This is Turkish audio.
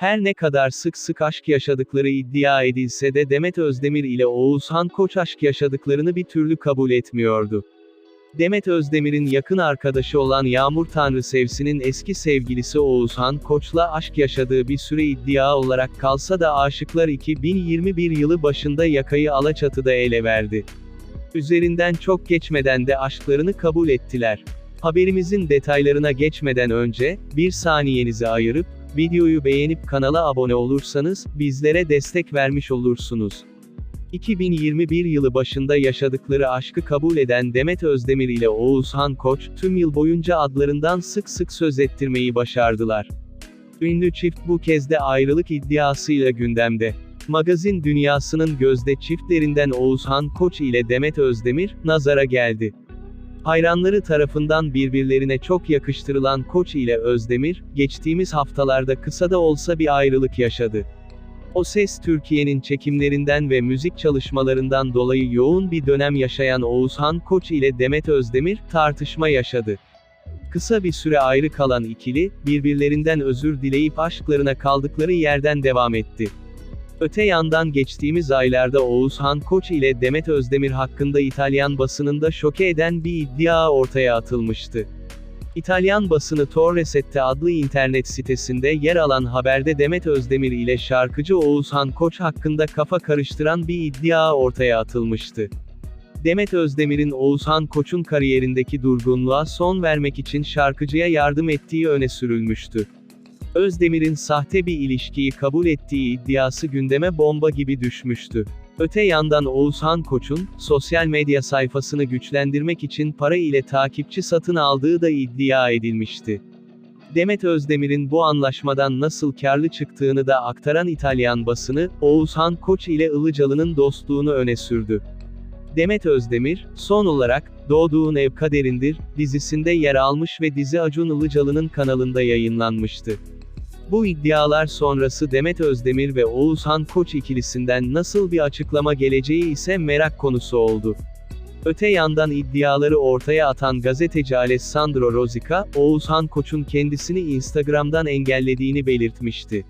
Her ne kadar sık sık aşk yaşadıkları iddia edilse de Demet Özdemir ile Oğuzhan Koç aşk yaşadıklarını bir türlü kabul etmiyordu. Demet Özdemir'in yakın arkadaşı olan Yağmur Tanrısevsi'nin eski sevgilisi Oğuzhan Koç'la aşk yaşadığı bir süre iddia olarak kalsa da aşıklar 2021 yılı başında yakayı Alaçatı'da ele verdi. Üzerinden çok geçmeden de aşklarını kabul ettiler. Haberimizin detaylarına geçmeden önce, bir saniyenizi ayırıp, videoyu beğenip kanala abone olursanız, bizlere destek vermiş olursunuz. 2021 yılı başında yaşadıkları aşkı kabul eden Demet Özdemir ile Oğuzhan Koç, tüm yıl boyunca adlarından sık sık söz ettirmeyi başardılar. Ünlü çift bu kez de ayrılık iddiasıyla gündemde. Magazin dünyasının gözde çiftlerinden Oğuzhan Koç ile Demet Özdemir, nazara geldi. Hayranları tarafından birbirlerine çok yakıştırılan Koç ile Özdemir, geçtiğimiz haftalarda kısa da olsa bir ayrılık yaşadı. O Ses Türkiye'nin çekimlerinden ve müzik çalışmalarından dolayı yoğun bir dönem yaşayan Oğuzhan Koç ile Demet Özdemir, tartışma yaşadı. Kısa bir süre ayrı kalan ikili, birbirlerinden özür dileyip aşklarına kaldıkları yerden devam etti. Öte yandan geçtiğimiz aylarda Oğuzhan Koç ile Demet Özdemir hakkında İtalyan basınında şoke eden bir iddia ortaya atılmıştı. İtalyan basını Torresette adlı internet sitesinde yer alan haberde Demet Özdemir ile şarkıcı Oğuzhan Koç hakkında kafa karıştıran bir iddia ortaya atılmıştı. Demet Özdemir'in Oğuzhan Koç'un kariyerindeki durgunluğa son vermek için şarkıcıya yardım ettiği öne sürülmüştü. Özdemir'in sahte bir ilişkiyi kabul ettiği iddiası gündeme bomba gibi düşmüştü. Öte yandan Oğuzhan Koç'un, sosyal medya sayfasını güçlendirmek için para ile takipçi satın aldığı da iddia edilmişti. Demet Özdemir'in bu anlaşmadan nasıl karlı çıktığını da aktaran İtalyan basını, Oğuzhan Koç ile Ilıcalı'nın dostluğunu öne sürdü. Demet Özdemir, son olarak, Doğduğun Ev Kaderindir, dizisinde yer almış ve dizi Acun Ilıcalı'nın kanalında yayınlanmıştı. Bu iddialar sonrası Demet Özdemir ve Oğuzhan Koç ikilisinden nasıl bir açıklama geleceği ise merak konusu oldu. Öte yandan iddiaları ortaya atan gazeteci Alessandro Rosica, Oğuzhan Koç'un kendisini Instagram'dan engellediğini belirtmişti.